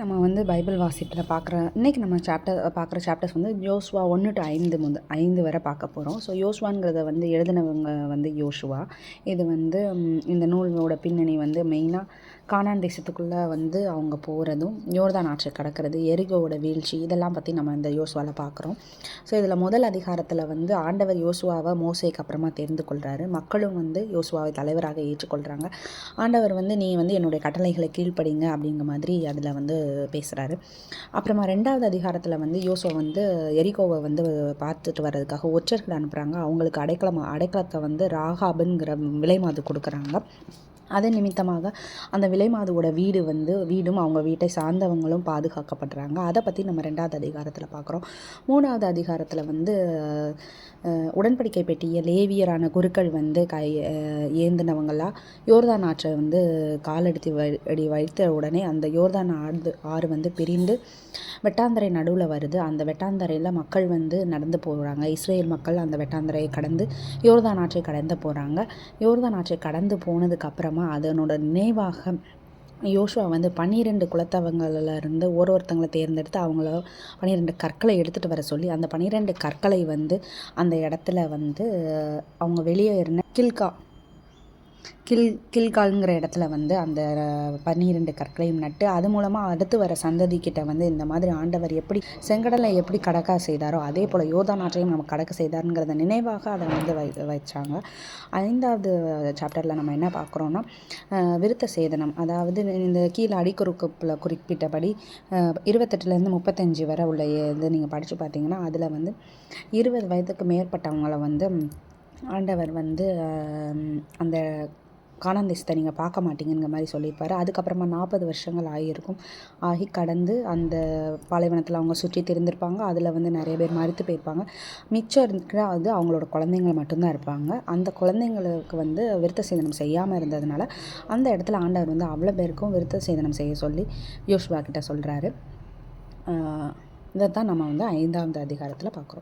நம்ம வந்து பைபிள் வாசிப்பில் பார்க்குற இன்றைக்கி நம்ம சாப்டர் பார்க்குற சாப்டர்ஸ் வந்து யோசுவா ஒன்று டு ஐந்து முத ஐந்து வரை பார்க்க போகிறோம் ஸோ யோசுவாங்கிறத வந்து எழுதினவங்க வந்து யோசுவா. இது வந்து இந்த நூலோட பின்னணி வந்து மெயினாக கானான் தேசத்துக்குள்ளே வந்து அவங்க போகிறதும் யோர்தான் ஆற்றை கடக்கிறது எரிகோவோட வீழ்ச்சி இதெல்லாம் பற்றி நம்ம இந்த யோசுவாவில் பார்க்குறோம் ஸோ இதில் முதல் அதிகாரத்தில் வந்து ஆண்டவர் யோசுவாவை மோசேக்கு அப்புறமா தெரிந்து கொள்கிறாரு மக்களும் வந்து யோசுவாவை தலைவராக ஏற்றுக்கொள்கிறாங்க ஆண்டவர் வந்து நீ வந்து என்னுடைய கட்டளைகளை கீழ்ப்படிங்க அப்படிங்கிற மாதிரி அதில் வந்து பேசுகிறாரு அப்புறமா ரெண்டாவது அதிகாரத்தில் வந்து யோசுவா வந்து எரிகோவை வந்து பார்த்துட்டு வர்றதுக்காக ஒற்றர்கள் அனுப்புகிறாங்க அவங்களுக்கு அடைக்கலம் அடைக்கலத்தை வந்து ராகாபுங்கிற விலைமாது கொடுக்குறாங்க. அதன் நிமித்தமாக அந்த விலைமாதுவோட வீடு வந்து வீடும் அவங்க வீட்டை சார்ந்தவங்களும் பாதுகாக்கப்படுறாங்க அதை பற்றி நம்ம ரெண்டாவது அதிகாரத்தில் பார்க்குறோம். மூணாவது அதிகாரத்தில் வந்து உடன்படிக்கை பெட்டிய லேவியரான குருக்கள் வந்து கை அஹ், ஏந்தினவங்களாம் யோர்தான் ஆற்றை வந்து காலெடுத்து அடி வைத்த உடனே அந்த யோர்தான் ஆறு ஆறு வந்து பிரிந்து வெட்டாந்தரை நடுவில் வருது. அந்த வெட்டாந்தரையில் மக்கள் வந்து நடந்து போகிறாங்க இஸ்ரேல் மக்கள் அந்த வெட்டாந்தரையை கடந்து யோர்தான் ஆற்றை கடந்து போகிறாங்க யோர்தான் ஆற்றை கடந்து போனதுக்கப்புறமா அப்புறமா அதனோட நினைவாக யோசுவா வந்து பன்னிரெண்டு குலத்தவங்களிலிருந்து ஒரு ஒருத்தங்களை தேர்ந்தெடுத்து அவங்கள பன்னிரெண்டு கற்களை எடுத்துகிட்டு வர சொல்லி அந்த பன்னிரெண்டு கற்களை வந்து அந்த இடத்துல வந்து அவங்க வெளியே இருந்த கில்கா கில் கில்கால்ங்கிற இடத்துல வந்து அந்த பன்னிரெண்டு கற்களையும் நட்டு அது மூலமாக அடுத்து வர சந்ததிக்கிட்ட வந்து இந்த மாதிரி ஆண்டவர் எப்படி செங்கடலை எப்படி கடக்க செய்தாரோ அதே போல் யோதா நாட்டையும் நம்ம கடக்க செய்தாருங்கிறத நினைவாக அதை வந்து வை வச்சாங்க. ஐந்தாவது சாப்டரில் நம்ம என்ன பார்க்குறோன்னா விருத்த சேதனம். அதாவது இந்த கீழே அடிக்குறுக்குப்பில் குறிப்பிட்டபடி இருபத்தெட்டுலேருந்து முப்பத்தஞ்சு வரை உள்ள இது நீங்கள் படித்து பார்த்தீங்கன்னா அதில் வந்து இருபது வயதுக்கு மேற்பட்டவங்களை வந்து ஆண்டவர் வந்து அந்த கானான் தேசத்தை நீங்கள் பார்க்க மாட்டீங்கிற மாதிரி சொல்லியிருப்பாரு. அதுக்கப்புறமா நாற்பது வருஷங்கள் ஆகியிருக்கும். ஆகி கடந்து அந்த பாலைவனத்தில் அவங்க சுற்றி திரிந்திருப்பாங்க. அதில் வந்து நிறைய பேர் மறித்து போயிருப்பாங்க. மிச்சம் இருக்கிற அது அவங்களோட குழந்தைங்க மட்டும்தான் இருப்பாங்க. அந்த குழந்தைங்களுக்கு வந்து விருத்த சேதனம் செய்யாமல் இருந்ததுனால அந்த இடத்துல ஆண்டவர் வந்து அவ்வளோ பேருக்கும் விருத்த சேதனம் செய்ய சொல்லி யோஷ்வா கிட்ட சொல்கிறாரு இதை தான் நம்ம வந்து ஐந்தாவது அதிகாரத்தில் பார்க்குறோம்.